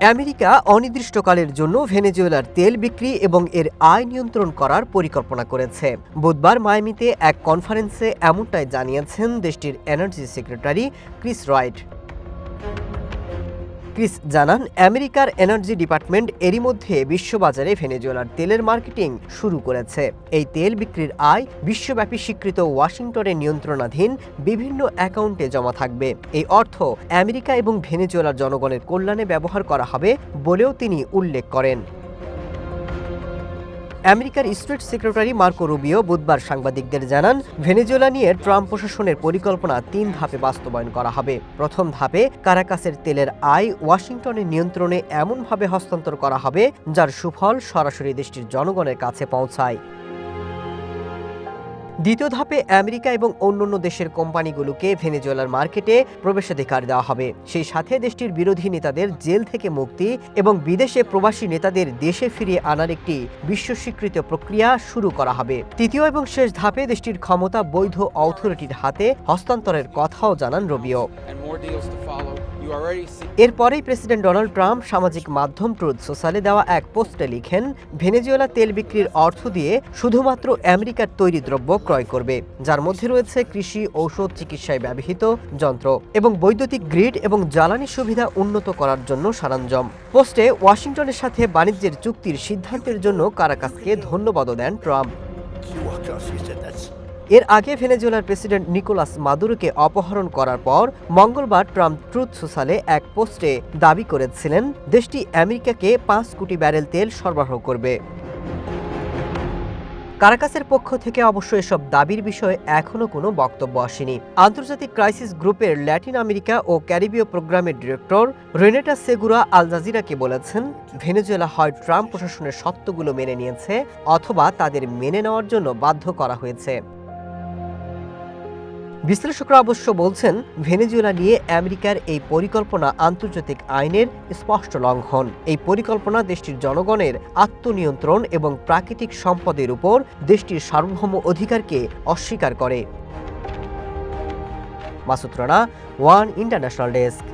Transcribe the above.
America অনির্দিষ্টকালের জন্য ভেনেজুয়েলার তেল বিক্রি এবং এর আয় নিয়ন্ত্রণ করার পরিকল্পনা করেছে। বুধবার মায়ামিতে এক কনফারেন্সে এমনটাই জানিয়েছেন দেশটির energy secretary Chris Wright Chris জানান, আমেরিকার এনার্জি ডিপার্টমেন্ট এরই মধ্যে বিশ্ববাজারে ভেনেজুয়েলার তেলের মার্কেটিং শুরু করেছে। এই তেল বিক্রির আয় বিশ্বব্যাপী স্বীকৃত ওয়াশিংটনের নিয়ন্ত্রণাধীন বিভিন্ন অ্যাকাউন্টে জমা থাকবে। এই অর্থ আমেরিকা এবং ভেনেজুয়েলার জনগণের কল্যাণে ব্যবহার করা হবে বলেও তিনি উল্লেখ করেন। আমেরিকার স্টেট সেক্রেটারি মার্কো রুবিও বুধবার সাংবাদিকদের জানান, ভেনেজুয়েলা নিয়ে ট্রাম্প প্রশাসনের পরিকল্পনা তিন ধাপে বাস্তবায়ন করা হবে। প্রথম ধাপে কারাকাসের তেলের আয় ওয়াশিংটনের নিয়ন্ত্রণে এমনভাবে হস্তান্তর করা হবে, যার সুফল সরাসরি দেশটির জনগণের কাছে পৌঁছায়। দ্বিতীয় ধাপে আমেরিকা এবং অন্যান্য দেশের কোম্পানিগুলোকে ভেনেজুয়েলার মার্কেটে প্রবেশাধিকার দেওয়া হবে। সেই সাথে দেশটির বিরোধী নেতাদের জেল থেকে মুক্তি এবং বিদেশে প্রবাসী নেতাদের দেশে ফিরিয়ে আনার একটি বিশ্ব স্বীকৃত প্রক্রিয়া শুরু করা হবে। তৃতীয় এবং শেষ ধাপে দেশটির ক্ষমতা বৈধ অথরিটির হাতে হস্তান্তরের কথাও জানান রবিও। এরপরেই প্রেসিডেন্ট ডোনাল্ড ট্রাম্প সামাজিক মাধ্যম ট্রুথ সোশ্যালে দেওয়া এক পোস্টে লিখেন ভেনেজুয়েলা তেল বিক্রির অর্থ দিয়ে শুধুমাত্র আমেরিকার তৈরি দ্রব্য ক্রয় করবে যার মধ্যে রয়েছে কৃষি ঔষধ চিকিৎসায় ব্যবহৃত যন্ত্র এবং বৈদ্যুতিক গ্রিড এবং জ্বালানি সুবিধা উন্নত করার জন্য সরঞ্জাম। পোস্টে ওয়াশিংটনের সাথে বাণিজ্যের চুক্তির সিদ্ধান্তের জন্য কারাকাসকে ধন্যবাদও দেন ট্রাম্প। এর আগে ভেনেজুয়েলার প্রেসিডেন্ট নিকোলাস মাদুরোকে অপহরণ করার পর মঙ্গলবার ট্রাম্প ট্রুথ সোশ্যালে এক পোস্টে দাবি করেছিলেন, দেশটি আমেরিকাকে পাঁচ কোটি ব্যারেল তেল সরবরাহ করবে। কারাকাসের পক্ষ থেকে অবশ্য এসব দাবির বিষয়ে এখনও কোনো বক্তব্য আসেনি। আন্তর্জাতিক ক্রাইসিস গ্রুপের ল্যাটিন আমেরিকা ও ক্যারিবীয় প্রোগ্রামের ডিরেক্টর রেনেটা সেগুরা আল জাজিরাকে বলেছেন, ভেনেজুয়েলা হয় ট্রাম্প প্রশাসনের সত্যগুলো মেনে নিয়েছে অথবা তাদের মেনে নেওয়ার জন্য বাধ্য করা হয়েছে। বিশ্লেষকরা অবশ্য বলছেন, ভেনেজুয়েলা নিয়ে আমেরিকার এই পরিকল্পনা আন্তর্জাতিক আইনের স্পষ্ট লঙ্ঘন। এই পরিকল্পনা দেশটির জনগণের আত্মনিয়ন্ত্রণ এবং প্রাকৃতিক সম্পদের উপর দেশটির সার্বভৌম অধিকারকে অস্বীকার করে। Masud Rana, one international desk.